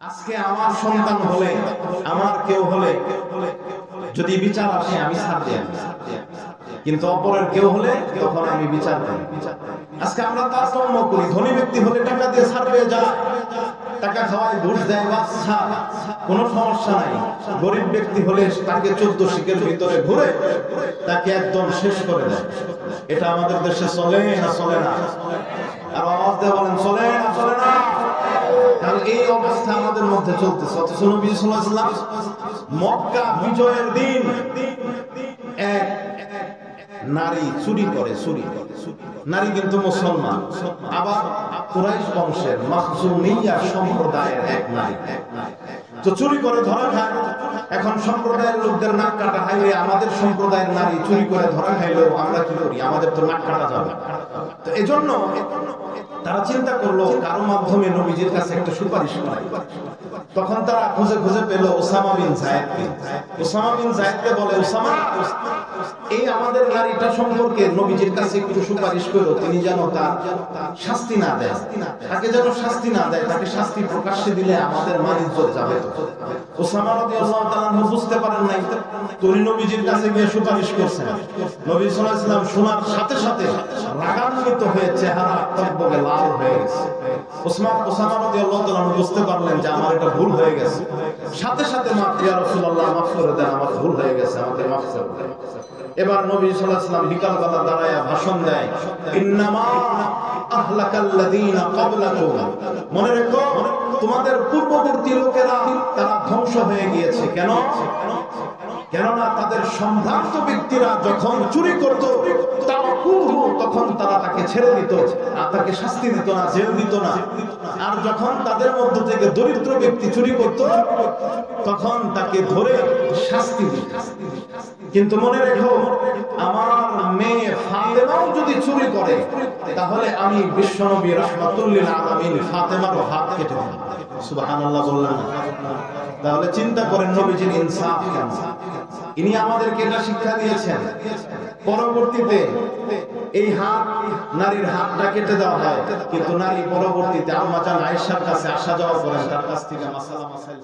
আজকে আমার সন্তান হলে, আমার কেউ হলে, যদি বিচার আসে, আমি ছাড় দিই কিন্তু অপরের কেউ হলে, তখন আমি বিচার করি। আজকে আমরা তারতম্য করি। ধনী ব্যক্তি হলে টাকা দিয়ে ছাড় পেয়ে যায়, টাকা খাওয়ায়, ঘুষ দেয়, বাচ্চা, কোনো সমস্যা নাই। গরিব ব্যক্তি হলে তাকে চোদ্দ শিখের ভিতরে ঘুরে তাকে একদম শেষ করে দেয়। এটা আমাদের দেশে চলে না চলে না? আর আওয়াজ দিয়ে বলেন, চলে না চলে মধ্যে চলতেছে। অথচ নবী মক্কা বিজয়ের দিন এক নারী চুরি করে চুরি করে। নারী কিন্তু মুসলমান। আবার কুরাইশ বংশের মাখজুমিয়া সম্প্রদায়ের এক নারী। তো চুরি করে, ধরা খায়। এখন সম্প্রদায়ের লোকদের নাক কাটা খাইলে আমাদের সম্প্রদায়ের নারী চুরি করে, ধরা খাইলেও আমরা কি করি? আমাদের তো নাক কাটা যাবে। তো এজন্য তারা চিন্তা করল, কারও মাধ্যমে নবীজির কাছে একটা সুপারিশ করাই তখন তারা খুঁজে খুঁজে পেল ওসামা বিন জায়েদকে। ওসামা বিন জায়েদকে বলে, ওসামা, এই আমাদের নারীটা সম্পর্কে নবীজির কাছে একটু সুপারিশ করো, তিনি যেন তার শাস্তি না দেয়। তাকে যেন শাস্তি না দেয়, তাকে শাস্তি প্রকাশ্যে দিলে আমাদের মান ইজ্জত যাবে ওসামা রাদিয়াল্লাহু তাআলা বুঝতে পারেন নাই তিনি নবীজির কাছে গিয়ে সুপারিশ করছেন। নবী সাল্লাল্লাহু আলাইহি ওয়াসাল্লাম শোনার সাথে সাথে রাগান্বিত হয়ে চেহারা টকবকে লাল হয়ে গেছে। ওসমান ওসামা রাদিয়াল্লাহু তাআলা বুঝতে পারলেন যে আমার এটা ভুল হয়ে গেছে। সাথে সাথে মাফ করে দেন, আমার ভুল হয়ে গেছে, আমাকে মাফ করে দেন। এবার নবী সাল্লাম বিকালবেলা দাঁড়ায় ভাষণ দেয় মনে রেখো, তোমাদের পূর্ববর্তী লোকেরা তারা ধ্বংস হয়ে গিয়েছে। কেন? কেননা তাদের সম্ভ্রান্ত ব্যক্তিরা যখন চুরি করত তখন তারা তাকে ছেড়ে দিত, আর তাকে শাস্তি দিত না, জেল দিত না। আর যখন তাদের মধ্য থেকে দরিদ্র ব্যক্তি চুরি করত, তখন তাকে ধরে শাস্তি দিত। কিন্তু মনে রেখো, আমার যদি চুরি করে, তাহলে আমি বিশ্বনবী রহমাতুল্লিল আলামিন ফাতেমারও হাত কেটে দেব। তাহলে চিন্তা করেন নবীজির ইনসাফ ইনি আমাদেরকে এটা শিক্ষা দিয়েছেন। পরবর্তীতে এই হাত, নারীর হাতটা কেটে দেওয়া হয়। কিন্তু নারী পরবর্তীতে আম্মা জান আয়েশার কাছে আসা যাওয়া করেন, তার কাছ থেকে মাসালা মাসাইল